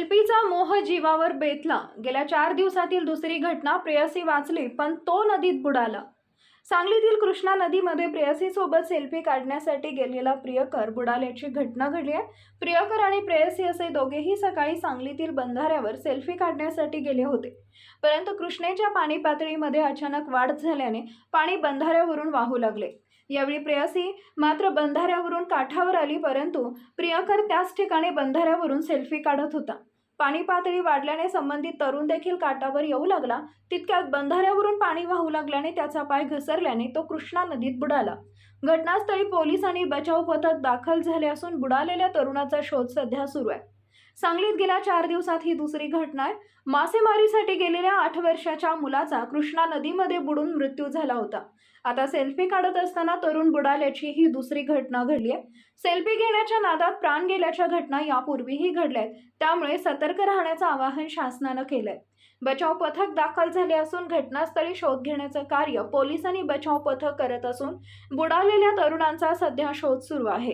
सेल्फीचा मोह जीवावर बेतला. गेल्या चार दिवसातील दुसरी घटना प्रेयसी वाचली पण तो नदीत बुडाला. सांगलीतील कृष्णा नदीमध्ये प्रेयसीसोबत सेल्फी काढण्यासाठी गेलेला प्रियकर बुडाल्याची घटना घडली आहे. प्रियकर आणि प्रेयसी असे दोघेही सकाळी सांगलीतील बंधाऱ्यावर सेल्फी काढण्यासाठी गेले होते. परंतु कृष्णेच्या पाणी पातळीमध्ये अचानक वाढ झाल्याने पाणी बंधाऱ्यावरून वाहू लागले. यावेळी प्रेयसी मात्र बंधाऱ्यावरून काठावर आली परंतु प्रियकर त्याच ठिकाणी बंधाऱ्यावरून सेल्फी काढत होता. पाणी पातळी वाढल्याने संबंधित तरुण देखील काठावर येऊ लागला. तितक्यात बंधाऱ्यावरून पाणी वाहू लागल्याने त्याचा पाय घसरल्याने तो कृष्णा नदीत बुडाला. घटनास्थळी पोलीस आणि बचाव पथक दाखल झाले असून बुडालेल्या तरुणाचा शोध सध्या सुरू आहे. सांगलीत गेल्या चार दिवसात ही दुसरी घटना आहे. मासेमारीसाठी गेलेल्या आठ वर्षाच्या मुलाचा कृष्णा नदीमध्ये बुडून मृत्यू झाला होता. आता सेल्फी काढत असताना तरुण बुडाल्याची ही दुसरी घटना घडली आहे. सेल्फी घेण्याच्या नादात प्राण गेल्याच्या घटना यापूर्वीही घडल्या आहेत. त्यामुळे सतर्क राहण्याचं आवाहन शासनानं केलंय. बचाव पथक दाखल झाले असून घटनास्थळी शोध घेण्याचं कार्य पोलिसांनी बचाव पथक करत असून बुडालेल्या तरुणांचा सध्या शोध सुरू आहे.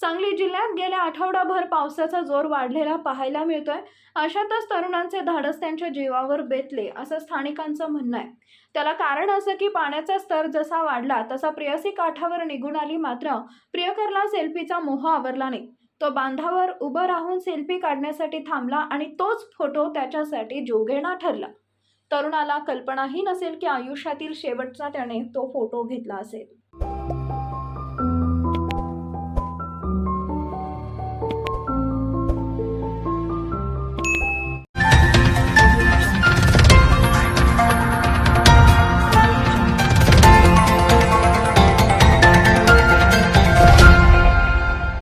सांगली जिल्ह्यात गेल्या आठवडाभर पावसाचा जोर वाढलेला पाहायला मिळतोय. अशातच तरुणांचे धाडस त्यांच्या जीवावर बेतले असं स्थानिकांचं म्हणणं आहे. त्याला कारण असं की पाण्याचा स्तर जसा वाढला तसा प्रेयसी काठावर निघून आली मात्र प्रियकरला सेल्फीचा मोह आवरला नाही. तो बांधावर उभं राहून सेल्फी काढण्यासाठी थांबला आणि तोच फोटो त्याच्यासाठी जोगेणा ठरला. तरुणाला कल्पनाही नसेल की आयुष्यातील शेवटचा त्याने तो फोटो घेतला असेल.